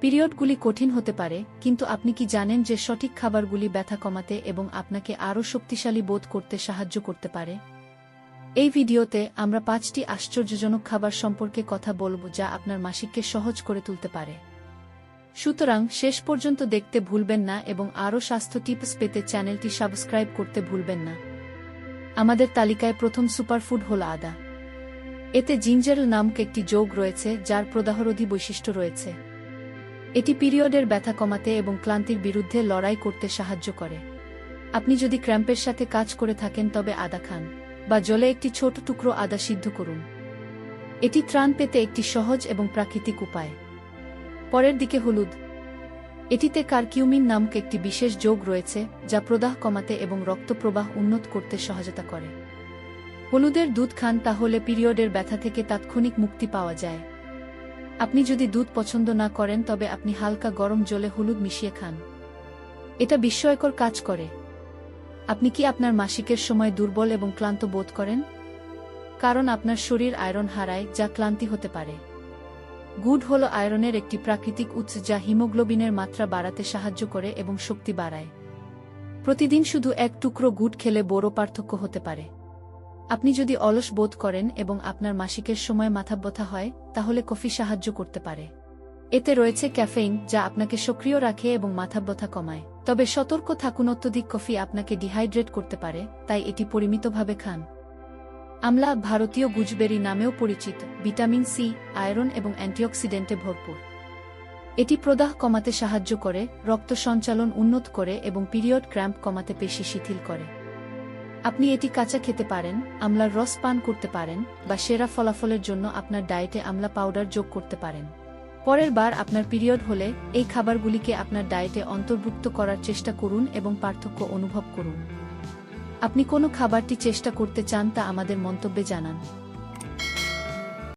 পিরিয়ডগুলি কঠিন হতে পারে, কিন্তু আপনি কি জানেন যে সঠিক খাবারগুলি ব্যথা কমাতে এবং আপনাকে আরও শক্তিশালী বোধ করতে সাহায্য করতে পারে? এই ভিডিওতে আমরা পাঁচটি আশ্চর্যজনক খাবার সম্পর্কে কথা বলব যা আপনার মাসিককে সহজ করে তুলতে পারে। সুতরাং শেষ পর্যন্ত দেখতে ভুলবেন না এবং আরও স্বাস্থ্য টিপস পেতে চ্যানেলটি সাবস্ক্রাইব করতে ভুলবেন না। আমাদের তালিকায় প্রথম সুপারফুড হল আদা। এতে জিঞ্জারল নামক একটি যোগ রয়েছে যার প্রদাহরোধী বৈশিষ্ট্য রয়েছে। এটি পিরিয়ডের ব্যথা কমাতে এবং ক্লান্তির বিরুদ্ধে লড়াই করতে সাহায্য করে। আপনি যদি ক্র্যাম্পের সাথে কাজ করে থাকেন, তবে আদা খান বা জলে একটি ছোট টুকরো আদা সিদ্ধ করুন। এটি ত্রাণ পেতে একটি সহজ এবং প্রাকৃতিক উপায়। পরের দিকে হলুদ। এটিতে কার্কিউমিন নামক একটি বিশেষ যোগ রয়েছে, যা প্রদাহ কমাতে এবং রক্তপ্রবাহ উন্নত করতে সহায়তা করে। হলুদের দুধ খান তাহলে পিরিয়ডের ব্যথা থেকে তাৎক্ষণিক মুক্তি পাওয়া যায়। আপনি যদি দুধ পছন্দ না করেন, তবে আপনি হালকা গরম জলে হলুদ মিশিয়ে খান। এটা বিস্ময়কর কাজ করে। আপনি কি আপনার মাসিকের সময় দুর্বল এবং ক্লান্ত বোধ করেন? কারণ আপনার শরীর আয়রন হারায়, যা ক্লান্তি হতে পারে। গুড হল আয়রনের একটি প্রাকৃতিক উৎস যা হিমোগ্লোবিনের মাত্রা বাড়াতে সাহায্য করে এবং শক্তি বাড়ায়। প্রতিদিন শুধু এক টুকরো গুড খেলে বড় পার্থক্য হতে পারে। আপনি যদি অলস বোধ করেন এবং আপনার মাসিকের সময় মাথা ব্যথা হয়, তাহলে কফি সাহায্য করতে পারে। এতে রয়েছে ক্যাফেইন, যা আপনাকে সক্রিয় রাখে এবং মাথা ব্যথা কমায়। তবে সতর্ক থাকুন, অত্যধিক কফি আপনাকে ডিহাইড্রেট করতে পারে, তাই এটি পরিমিতভাবে খান। আমলা ভারতীয় গুজবেরি নামেও পরিচিত, ভিটামিন সি, আয়রন এবং অ্যান্টিঅক্সিডেন্টে ভরপুর। এটি প্রদাহ কমাতে সাহায্য করে, রক্ত সঞ্চালন উন্নত করে এবং পিরিয়ড ক্র্যাম্প কমাতে পেশি শিথিল করে। আপনি এটি কাঁচা খেতে পারেন, আমলার রস পান করতে পারেন, বা সেরা ফলাফলের জন্য আপনার ডায়েটে আমলা পাউডার যোগ করতে পারেন। পরের বার আপনার পিরিয়ড হলে, এই খাবারগুলিকে আপনার ডায়েটে অন্তর্ভুক্ত করার চেষ্টা করুন এবং পার্থক্য অনুভব করুন। আপনি কোনো খাবারটি চেষ্টা করতে চান তা আমাদের মন্তব্যে জানান।